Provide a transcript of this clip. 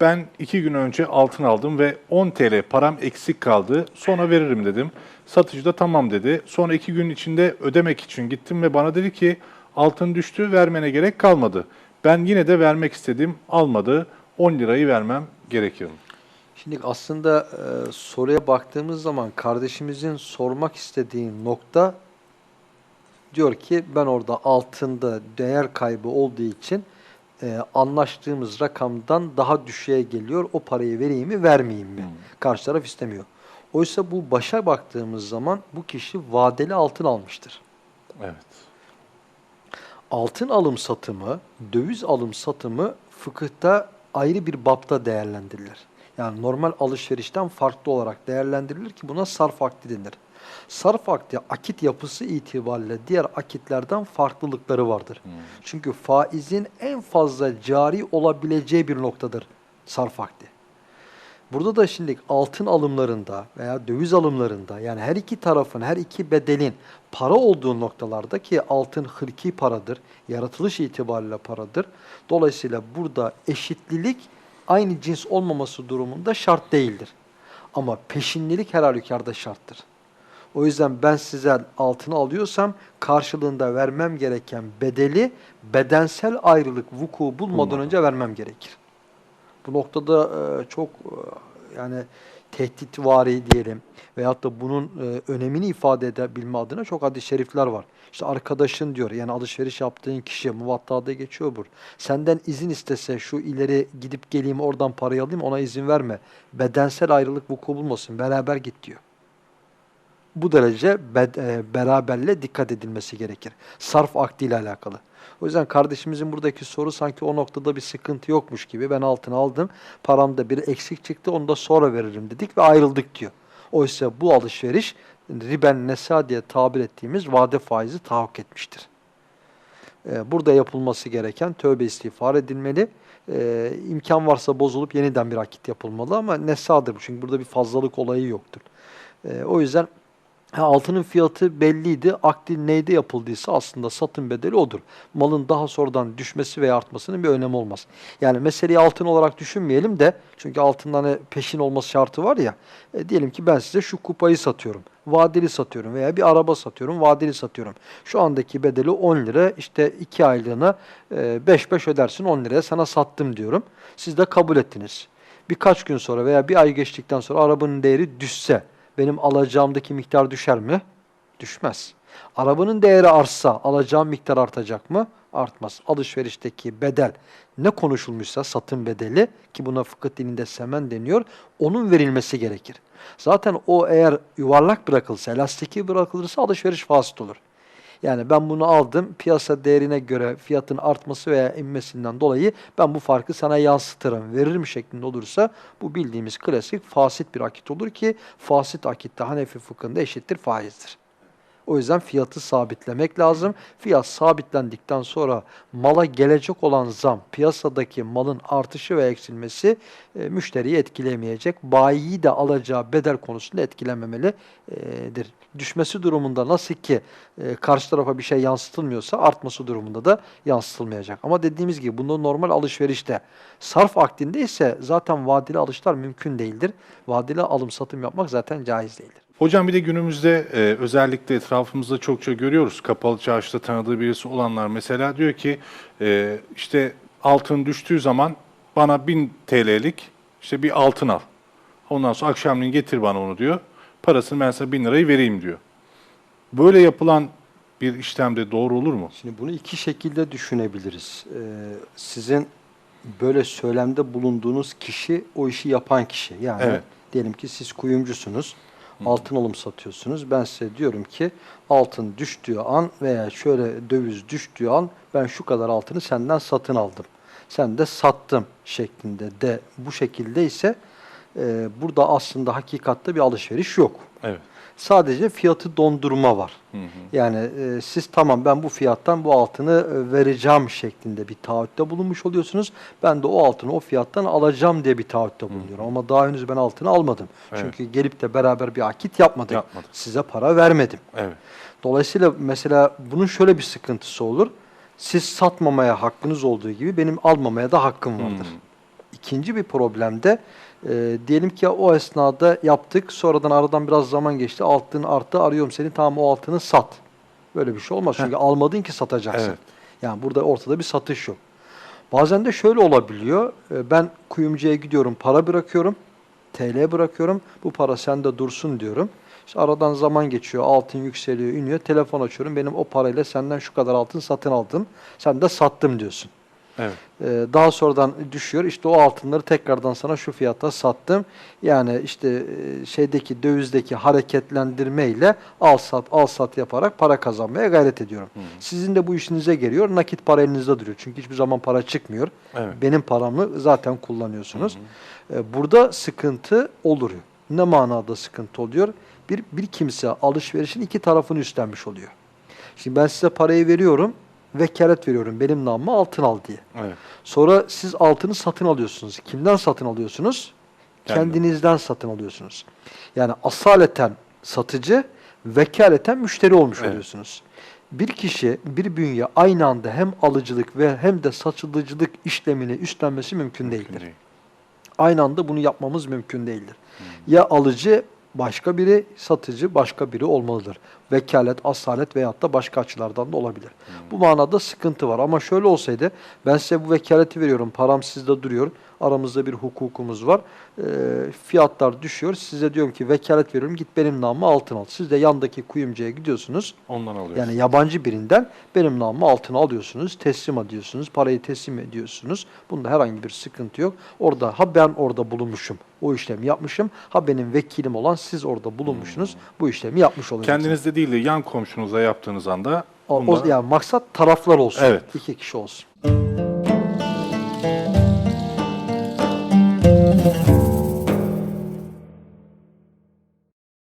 Ben iki gün önce altın aldım ve 10 TL param eksik kaldı. Sonra veririm dedim. Satıcı da tamam dedi. Sonra iki gün içinde ödemek için gittim ve bana dedi ki altın düştü vermene gerek kalmadı. Ben yine de vermek istedim almadı. 10 lirayı vermem gerekiyor. Şimdi aslında e, soruya baktığımız zaman kardeşimizin sormak istediği nokta diyor ki ben orada altında değer kaybı olduğu için e, anlaştığımız rakamdan daha düşüğe geliyor. O parayı vereyim mi vermeyeyim mi? Karşı taraf istemiyor. Oysa bu başa baktığımız zaman bu kişi vadeli altın almıştır. Evet. Altın alım satımı, döviz alım satımı fıkıhta ayrı bir bapta değerlendirilir. Yani normal alışverişten farklı olarak değerlendirilir ki buna sarf akdi denir. Sarf akdi akit yapısı itibariyle diğer akitlerden farklılıkları vardır. Çünkü faizin en fazla cari olabileceği bir noktadır sarf akdi. Burada da şimdi altın alımlarında veya döviz alımlarında yani her iki tarafın, her iki bedelin para olduğu noktalarda ki altın hırki paradır, yaratılış itibariyle paradır. Dolayısıyla burada eşitlilik aynı cins olmaması durumunda şart değildir. Ama peşinlilik her halükarda şarttır. O yüzden ben size altını alıyorsam karşılığında vermem gereken bedeli bedensel ayrılık vuku bulmadan Bulmadan. önce vermem gerekir. Bu noktada e, çok e, yani tehditvari diyelim veyahut da bunun e, önemini ifade edebilme adına çok hadis-i şerifler var. İşte arkadaşın diyor yani alışveriş yaptığın kişi muvattada geçiyor bu. Senden izin istese şu ileri gidip geleyim oradan parayı alayım ona izin verme. Bedensel ayrılık vuku bulmasın beraber git diyor. Bu derece e, beraberle dikkat edilmesi gerekir. Sarf akdiyle alakalı. O yüzden kardeşimizin buradaki soru sanki o noktada bir sıkıntı yokmuş gibi. Ben altını aldım, paramda bir eksik çıktı, onu da sonra veririm dedik ve ayrıldık diyor. Oysa bu alışveriş riben nesa diye tabir ettiğimiz vade faizi tahakkuk etmiştir. Ee, Burada yapılması gereken tövbe istiğfar edilmeli. Ee, imkan varsa bozulup yeniden bir akit yapılmalı ama nesadır bu. Çünkü burada bir fazlalık olayı yoktur. Ee, o yüzden altının fiyatı belliydi. Akdi neyde yapıldıysa aslında satın bedeli odur. Malın daha sonradan düşmesi veya artmasının bir önemi olmaz. Yani meseleyi altın olarak düşünmeyelim de çünkü altından hani peşin olması şartı var ya. E, diyelim ki ben size şu kupayı satıyorum. Vadeli satıyorum veya bir araba satıyorum, vadeli satıyorum. Şu andaki bedeli 10 lira, işte 2 aylığına 5-5 ödersin 10 liraya sana sattım diyorum. Siz de kabul ettiniz. Birkaç gün sonra veya bir ay geçtikten sonra arabanın değeri düşse benim alacağımdaki miktar düşer mi? Düşmez. Arabanın değeri artsa alacağım miktar artacak mı? Artmaz. Alışverişteki bedel ne konuşulmuşsa satın bedeli ki buna fıkıh dilinde semen deniyor onun verilmesi gerekir. Zaten o eğer yuvarlak bırakılsa, elastiki bırakılırsa alışveriş fasit olur. Yani ben bunu aldım, piyasa değerine göre fiyatın artması veya inmesinden dolayı ben bu farkı sana yansıtırım, veririm şeklinde olursa bu bildiğimiz klasik fasit bir akit olur ki fasit akitte Hanefi fıkhında eşittir faizdir. O yüzden fiyatı sabitlemek lazım. Fiyat sabitlendikten sonra mala gelecek olan zam, piyasadaki malın artışı ve eksilmesi e, müşteriyi etkilemeyecek. Bayiyi de alacağı bedel konusunda etkilememelidir. Düşmesi durumunda nasıl ki e, karşı tarafa bir şey yansıtılmıyorsa artması durumunda da yansıtılmayacak. Ama dediğimiz gibi bunda normal alışverişte, sarf akdinde ise zaten vadeli alışlar mümkün değildir. Vadeli alım satım yapmak zaten caiz değildir. Hocam bir de günümüzde e, özellikle etrafımızda çokça görüyoruz. Kapalı çarşıda tanıdığı birisi olanlar mesela diyor ki e, işte altın düştüğü zaman bana 1000 TL'lik işte bir altın al. Ondan sonra akşamleyin getir bana onu diyor. Parasını ben sana 1000 lirayı vereyim diyor. Böyle yapılan bir işlemde doğru olur mu? Şimdi bunu iki şekilde düşünebiliriz. Ee, sizin böyle söylemde bulunduğunuz kişi o işi yapan kişi. Yani Evet. diyelim ki siz kuyumcusunuz, altın alım satıyorsunuz. Ben size diyorum ki altın düştüğü an veya şöyle döviz düştüğü an ben şu kadar altını senden satın aldım. Sen de sattım şeklinde de bu şekilde ise e, burada aslında hakikatte bir alışveriş yok. Evet. Sadece fiyatı dondurma var. Hı hı. Yani e, siz tamam ben bu fiyattan bu altını e, vereceğim şeklinde bir taahhütte bulunmuş oluyorsunuz. Ben de o altını o fiyattan alacağım diye bir taahhütte bulunuyorum. Ama daha henüz ben altını almadım. Evet. Çünkü gelip de beraber bir akit yapmadık. Yapmadık. Size para vermedim. Evet. Dolayısıyla mesela bunun şöyle bir sıkıntısı olur. Siz satmamaya hakkınız olduğu gibi benim almamaya da hakkım vardır. Hmm. İkinci bir problemde e, diyelim ki o esnada yaptık. Sonradan aradan biraz zaman geçti. Altın arttı. Arıyorum seni. Tamam o altını sat. Böyle bir şey olmaz. Çünkü almadın ki satacaksın. Evet. Yani burada ortada bir satış yok. Bazen de şöyle olabiliyor. E, Ben kuyumcuya gidiyorum, para bırakıyorum. TL bırakıyorum. Bu para sende dursun diyorum. İşte aradan zaman geçiyor, altın yükseliyor, iniyor. Telefon açıyorum. Benim o parayla senden şu kadar altın satın aldım. Sen de sattım diyorsun. Evet. Ee, daha sonradan düşüyor. İşte o altınları tekrardan sana şu fiyata sattım. Yani işte e, şeydeki dövizdeki hareketlendirmeyle al sat al sat yaparak para kazanmaya gayret ediyorum. Sizin de bu işinize geliyor. Nakit para elinizde duruyor. Çünkü hiçbir zaman para çıkmıyor. Evet. Benim paramı zaten kullanıyorsunuz. Ee, burada sıkıntı olur. Ne manada sıkıntı oluyor? Bir, bir kimse alışverişin iki tarafını üstlenmiş oluyor. Şimdi ben size parayı veriyorum, vekalet veriyorum benim namıma altın al diye. Evet. Sonra siz altını satın alıyorsunuz. Kimden satın alıyorsunuz? Kendim. Kendinizden satın alıyorsunuz. Yani asaleten satıcı, vekaleten müşteri olmuş Evet. oluyorsunuz. Bir kişi, bir bünye aynı anda hem alıcılık ve hem de satıcılık işlemini üstlenmesi mümkün değildir. Değil. Aynı anda bunu yapmamız mümkün değildir. Ya alıcı başka biri, satıcı başka biri olmalıdır. Vekalet, asalet veyahut da başka açılardan da olabilir. Bu manada sıkıntı var. Ama şöyle olsaydı ben size bu vekaleti veriyorum, param sizde duruyor, aramızda bir hukukumuz var. Ee, fiyatlar düşüyor. Size diyorum ki vekalet veriyorum, git benim namıma altın al. Siz de yandaki kuyumcuya gidiyorsunuz. Ondan alıyorsun. Yani yabancı birinden benim namımı altına alıyorsunuz, teslim ediyorsunuz, parayı teslim ediyorsunuz. Bunda herhangi bir sıkıntı yok. Orada ha ben orada bulunmuşum, o işlemi yapmışım, ha benim vekilim olan siz orada bulunmuşsunuz, bu işlemi yapmış oluyorsunuz. Kendinizde değil de yan komşunuza yaptığınız anda O, o- bunda- yani maksat taraflar olsun. Evet. İki kişi olsun.